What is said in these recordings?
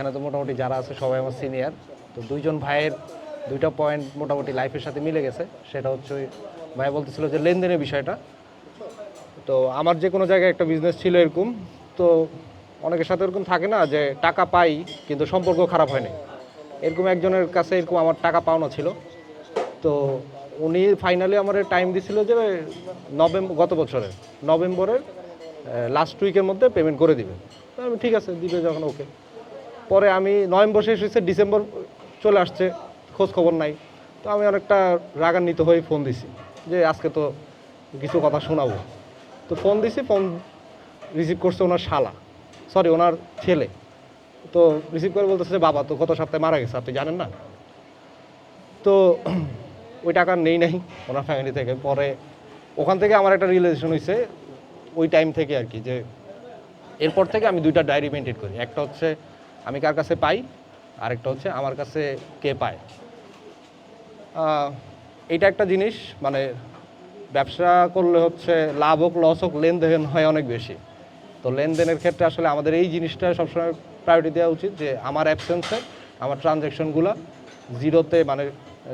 এখানে তো মোটামুটি যারা আছে সবাই আমার সিনিয়র তো দুইজন ভাইয়ের দুইটা পয়েন্ট মোটামুটি লাইফের সাথে মিলে গেছে। সেটা হচ্ছে ওই ভাই বলতেছিল যে লেনদেনের বিষয়টা। তো আমার যে কোনো জায়গায় একটা বিজনেস ছিল এরকম। তো অনেকের সাথে এরকম থাকে না যে টাকা পাই, কিন্তু সম্পর্ক খারাপ হয়নি এরকম একজনের কাছে এরকম আমার টাকা পাওনা ছিল। তো উনি ফাইনালি আমার টাইম দিছিল যে নভেম্বর গত বছরের, নভেম্বরের লাস্ট উইকের মধ্যে পেমেন্ট করে দিবে। আমি ঠিক আছে, দিবে যখন ওকে পরে আমি নভেম্বর শেষ হয়েছে, ডিসেম্বর চলে আসছে খোঁজ খবর নাই। তো আমি অনেকটা রাগান্বিত হয়ে ফোন দিছি যে আজকে তো কিছু কথা শোনাবো। তো ফোন দিছি, ফোন রিসিভ করছে ওনার শালা সরি ওনার ছেলে। তো রিসিভ করে বলতেছে যে, বাবা, তো গত সপ্তাহে মারা গেছে, আপনি জানেন না? তো ওই টাকা নেই নাই ওনার ফ্যামিলি থেকে। পরে ওখান থেকে আমার একটা রিলেশন হয়েছে ওই টাইম থেকে আর কি, যে এরপর থেকে আমি দুইটা ডায়েরি মেনটেন করি। একটা হচ্ছে আমি কার কাছে পাই? আরেকটা হচ্ছে আমার কাছে কে পায়? এইটা একটা জিনিস মানে ব্যবসা করলে হচ্ছে লাভ হোক, লস হোক, লেনদেন হয় অনেক বেশি। তো লেনদেনের ক্ষেত্রে আসলে আমাদের এই জিনিসটা সবসময় প্রায়োরিটি দেওয়া উচিত যে আমার অ্যাবসেন্সে আমার ট্রানজ্যাকশনগুলো জিরোতে মানে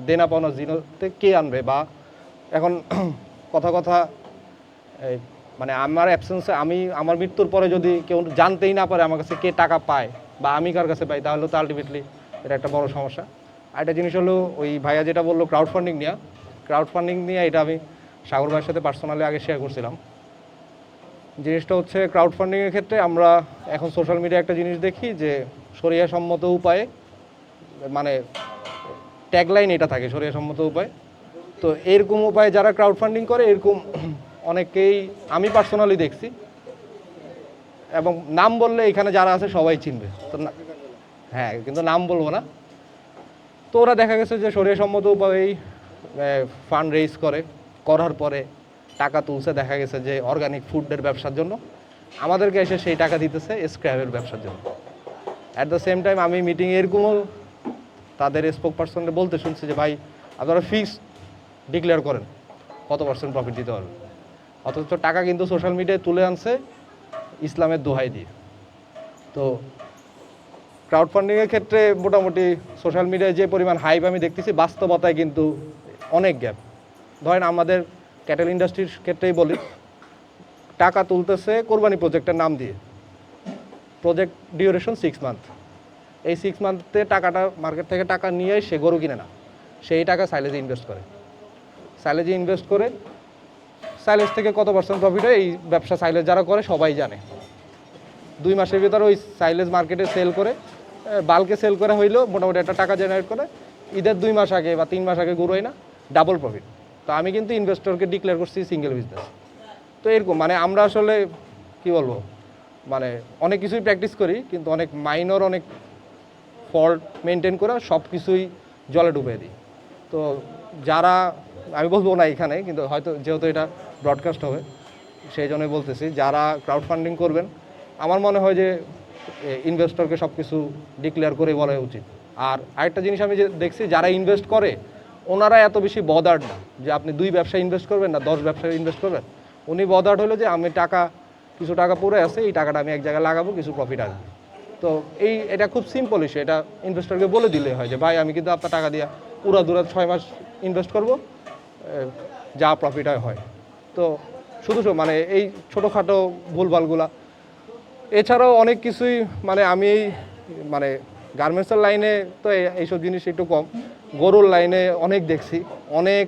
দেনা পাওনা জিরোতে কে আনবে? বা এখন কথা কথা মানে আমার অ্যাবসেন্সে আমি, আমার মৃত্যুর পরে যদি কেউ জানতেই না পারে আমার কাছে কে টাকা পায় বা আমি কার কাছে পাই, তাহলে তো আলটিমেটলি এটা একটা বড় সমস্যা। আর একটা জিনিস হলো, ওই ভাইয়া যেটা বলল ক্রাউড ফান্ডিং নিয়ে ক্রাউড ফান্ডিং নিয়ে এটা আমি সাগর ভাইয়ের সাথে পার্সোনালি আগে শেয়ার করছিলাম। জিনিসটা হচ্ছে ক্রাউড ফান্ডিংয়ের ক্ষেত্রে আমরা এখন সোশ্যাল মিডিয়া একটা জিনিস দেখি যে সরিয়া সম্মত উপায়ে মানে ট্যাগলাইন এটা থাকে সরিয়া সম্মত উপায়। তো এরকম উপায়ে যারা ক্রাউড ফান্ডিং করে, এরকম অনেকেই আমি পার্সোনালি দেখছি। এবং নাম বললে এখানে যারা আছে সবাই চিনবে। তো হ্যাঁ কিন্তু নাম বলব না। তো ওরা দেখা গেছে যে সম্মত উপায়েই ফান্ড রেইজ করে। করার পরে টাকা তুলছে, দেখা গেছে যে অর্গানিক ফুডের ব্যবসার জন্য। আমাদেরকে এসে সেই টাকা দিতেছে স্ক্র্যাবের ব্যবসার জন্য। অ্যাট দ্য সেম টাইম আমি মিটিং এরকমও তাদের স্পোক পার্সনকে বলতে শুনছি যে, ভাই, আপনারা ফিক্স ডিক্লেয়ার করেন। কত পার্সেন্ট প্রফিট দিতে পারবে অথচ টাকা কিন্তু সোশ্যাল মিডিয়ায় তুলে আনছে ইসলামের দোহাই দিয়ে। তো ক্রাউড ফান্ডিংয়ের ক্ষেত্রে মোটামুটি সোশ্যাল মিডিয়ায় যে পরিমাণ হাইপ আমি দেখতেছি, বাস্তবতায় কিন্তু অনেক গ্যাপ ধরেন আমাদের ক্যাটেল ইন্ডাস্ট্রির ক্ষেত্রেই বলি, টাকা তুলতেছে কোরবানি প্রজেক্টের নাম দিয়ে। প্রজেক্ট ডিউরেশন সিক্স মান্থ এই সিক্স মান্থে টাকাটা মার্কেট থেকে টাকা নিয়ে সে গরু কিনে না। সেই টাকা সাইলেজে ইনভেস্ট করে। সাইলেজে ইনভেস্ট করে সাইলেজ থেকে কত পার্সেন্ট প্রফিট হয়? এই ব্যবসা সাইলেজ যারা করে, সবাই জানে। দুই মাসের ভিতরে ওই সাইলেজ মার্কেটে সেল করে বালকে সেল করে হইলেও মোটামুটি একটা টাকা জেনারেট করে, ঈদের দুই মাস আগে বা তিন মাস আগে গরু হয় না ডাবল প্রফিট তো আমি কিন্তু ইনভেস্টরকে ডিক্লেয়ার করছি সিঙ্গেল বিজনেস তো এরকম মানে আমরা আসলে, কি বলব মানে অনেক কিছুই প্র্যাকটিস করি, কিন্তু অনেক মাইনর অনেক ফল্ট মেনটেন করে সব কিছুই জলে ডুবে দিই। তো যারা, আমি বলব না এখানে, কিন্তু হয়তো যেহেতু এটা ব্রডকাস্ট হবে। সেই জন্যই বলতেছি, যারা ক্রাউড ফান্ডিং করবেন, আমার মনে হয় যে ইনভেস্টরকে সব কিছু ডিক্লেয়ার করে বলা উচিত। আর আরেকটা জিনিস আমি যে দেখছি, যারা ইনভেস্ট করে, ওনারা এত বেশি বদার্ড না, যে আপনি দুই ব্যবসায় ইনভেস্ট করবেন না, দশ ব্যবসায় ইনভেস্ট করবেন। উনি বদার্ড হলো যে, আমি টাকা, কিছু টাকা পড়ে আছে, এই টাকাটা আমি এক জায়গায় লাগাবো, কিছু প্রফিট আসবে। তো এই, এটা খুব সিম্পল ইস্যু এটা ইনভেস্টরকে বলে দিলে হয় যে, ভাই, আমি কিন্তু আপনার টাকা দিয়ে পুরা দুরা ছয় মাস ইনভেস্ট করব যা প্রফিট হয় হয়। তো শুধু মানে এই ছোটোখাটো ভুলভালগুলা। এছাড়াও অনেক কিছুই মানে আমি মানে গার্মেন্টসের লাইনে তো এইসব জিনিস একটু কম। গরুর লাইনে অনেক দেখছি। অনেক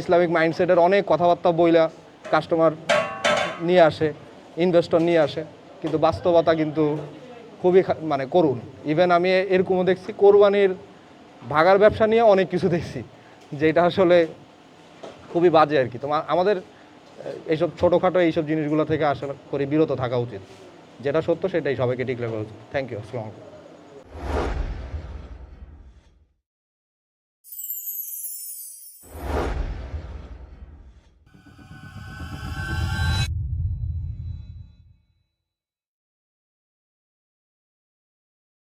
ইসলামিক মাইন্ডসেটের অনেক কথাবার্তা বইলা কাস্টমার নিয়ে আসে ইনভেস্টর নিয়ে আসে। কিন্তু বাস্তবতা কিন্তু খুবই মানে করুন ইভেন আমি এরকমও দেখছি, কোরবানির ভাগার ব্যবসা নিয়ে অনেক কিছু দেখছি। যেটা আসলে খুবই বাজে আর কি। তোমার আমাদের এইসব ছোটোখাটো এইসব জিনিসগুলো থেকে আশা করি বিরত থাকা উচিত। যেটা সত্য সেটাই সবাইকে ডিক্লেয়ার করা উচিত। থ্যাংক ইউ আসসালামু আলাইকুম।